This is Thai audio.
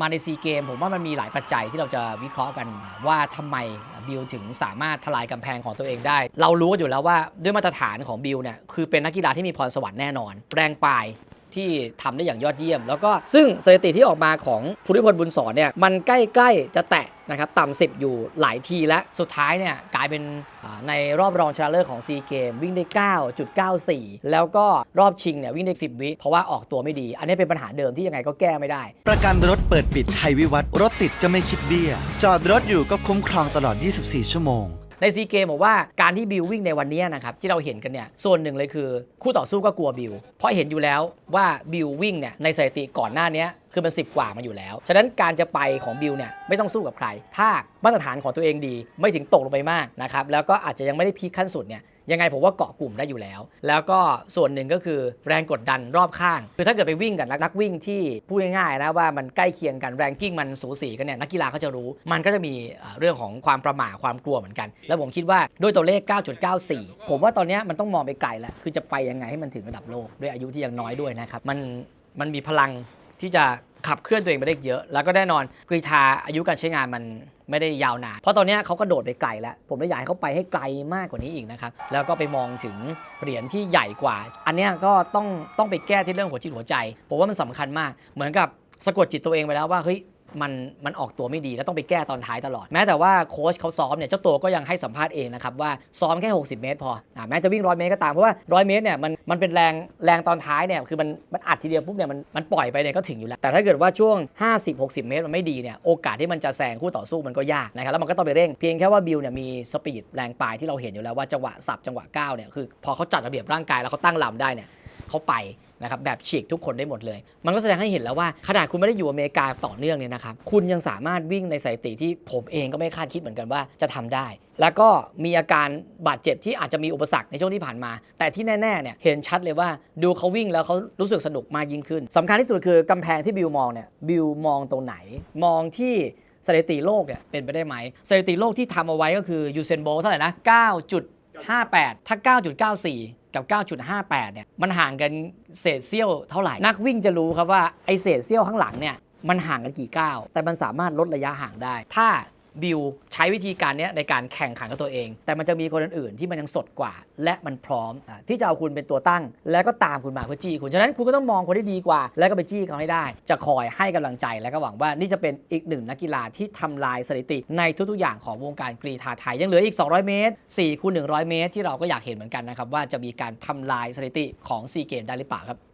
มาในซีเกมผมว่ามันมีหลายปัจจัยที่เราจะวิเคราะห์กันว่าทำไมบิลถึงสามารถทลายกำแพงของตัวเองได้ เรารู้กันอยู่แล้วว่าด้วยมาตรฐานของบิลเนี่ยคือเป็นนักกีฬาที่มีพรสวรรค์แน่นอน แรงปลาย ที่ทำได้อย่างยอดเยี่ยม แล้วก็ซึ่งสถิติที่ออกมาของภูริพลบุญสอนเนี่ยมันใกล้ๆจะแตะนะครับต่ำสิบอยู่หลายทีแล้วสุดท้ายเนี่ยกลายเป็นในรอบรองชนะเลิศของซีเกมวิ่งได้ 9.94 แล้วก็รอบชิงเนี่ยวิ่งได้ 10 วิ เพราะว่าออกตัวไม่ดี อันนี้เป็นปัญหาเดิมที่ยังไงก็แก้ไม่ได้ ประกันรถเปิดปิดไทยวิวัฒรถติดก็ไม่คิดเบี้ย จอดรถอยู่ก็คุ้มครองตลอด 24 ชั่วโมง ในซีเกมบอกว่าการที่บิววิ่งในวันนี้นะครับที่เราเห็นกันเนี่ยส่วนหนึ่งเลยคือ คู่ต่อสู้ก็กลัวบิว เพราะเห็นอยู่แล้วว่าบิววิ่งเนี่ยในสถิติก่อนหน้านี้ คือมันสิบกว่ามาอยู่แล้ว ฉะนั้นการจะไปของบิลเนี่ยไม่ต้องสู้กับใคร ถ้ามาตรฐานของตัวเองดีไม่ถึงตกลงไปมากนะครับแล้วก็อาจจะยังไม่ได้พีคขั้นสุดเนี่ยยังไงผมว่าเกาะกลุ่มได้อยู่แล้ว แล้วก็ส่วนหนึ่งก็คือแรงกดดันรอบข้าง คือถ้าเกิดไปวิ่งกับนักนักวิ่งที่พูดง่ายๆนะว่ามันใกล้เคียงกันแรงกิ้งมันสูสีกันเนี่ยนักกีฬาเขาจะรู้ มันก็จะมีเรื่องของความประหม่าความกลัวเหมือนกัน แล้วผมคิดว่าด้วยตัวเลข 9.94 ผมว่าตอนนี้มันต้องมองไปไกลแล้ว คือจะไปยังไงให้มันถึงระดับโลกด้วยอายุที่ยังน้อยด้วยนะครับมันมันมีพลัง ที่จะขับเคลื่อนตัวเองไปได้เยอะ แล้วก็แน่นอนกรีธาอายุการใช้งานมันไม่ได้ยาวนาน เพราะตอนนี้เขากระโดดไปไกลแล้ว ผมเลยอยากให้เขาไปให้ไกลมากกว่านี้อีกนะครับ แล้วก็ไปมองถึงเหรียญที่ใหญ่กว่า อันนี้ก็ต้องต้องไปแก้ที่เรื่องหัวจิตหัวใจ ผมว่ามันสำคัญมาก เหมือนกับสะกดจิตตัวเองไปแล้วว่าเฮ้ย มันมันออกตัวไม่ดีแล้วต้องไปแก้ตอนท้ายตลอด แม้แต่ว่าโค้ชเขาซ้อมเนี่ยเจ้าตัวก็ยังให้สัมภาษณ์เองนะครับว่าซ้อมแค่ 60 เมตร พออแม้จะวิ่ง100เมตรก็ตามเพราะว่า100เมตรเนี่ยมันมันเป็นแรงแรงตอนท้ายเนี่ยคือมันมันอัดทีเดียวปุ๊บเนี่ยมันมันปล่อยไปเนี่ยก็ถึงอยู่แล้ว แต่ถ้าเกิดว่าช่วง 50-60 เมตรมันไม่ดีเนี่ยโอกาสที่มันจะแซงคู่ต่อสู้มันก็ยากนะครับแล้วมันก็ต้องไปเร่งเพียงแค่ว่าบิลเนี่ยมีสปีดแรงปลายที่เราเห็นอยู่แล้วว่าจังหวะสับจังหวะก้าวเนี่ยคือพอเขาจัดระเบียบร่างกายแล้วเขาตั้งลำได้เนี่ย เขาไปนะครับแบบฉีกทุกคนได้หมดเลย มันก็แสดงให้เห็นแล้วว่าขนาดคุณไม่ได้อยู่อเมริกาต่อเนื่องเนี่ยนะครับคุณยังสามารถวิ่งในสถิติที่ผมเองก็ไม่คาดคิดเหมือนกันว่าจะทำได้ แล้วก็มีอาการบาดเจ็บที่อาจจะมีอุปสรรคในช่วงที่ผ่านมา แต่ที่แน่ๆเนี่ยเห็นชัดเลยว่าดูเขาวิ่งแล้วเขารู้สึกสนุกมากยิ่งขึ้นสำคัญที่สุดคือกำแพงที่บิวมองเนี่ยบิวมองตรงไหน มองที่สถิติโลกเนี่ยเป็นไปได้ไหมสถิติโลกที่ทำเอาไว้ก็คือยูเซนโบเท่าไหร่นะ9.58 ถ้า 9.94 กับ 9.58 เนี่ย มันห่างกันเศษเสี้ยวเท่าไหร่ นักวิ่งจะรู้ครับว่าไอเศษเสี้ยวข้างหลังเนี่ย มันห่างกันกี่ก้าว แต่มันสามารถลดระยะห่างได้ ถ้า บิวใช้วิธีการนี้ในการแข่งขันกับตัวเอง แต่มันจะมีคนอื่นๆ ที่มันยังสดกว่า และมันพร้อมอที่จะเอาคุณเป็นตัวตั้ง แล้วก็ตามคุณมาเพื่อจี้คุณฉะนั้นคุณก็ต้องมองคนที่ดีกว่า แล้วก็ไปจี้เขาให้ได้ จะคอยให้กำลังใจและก็หวังว่านี่จะเป็นอีกหนึ่งนักกีฬาที่ทำลายสถิติ ในทุกๆอย่างของวงการกรีฑาไทยยังเหลืออีก 200 เมตร4คูณ100 เมตร ที่เราก็อยากเห็นเหมือนกันนะครับว่าจะมีการทำลายสถิติของซีเกมได้หรือเปล่าครับ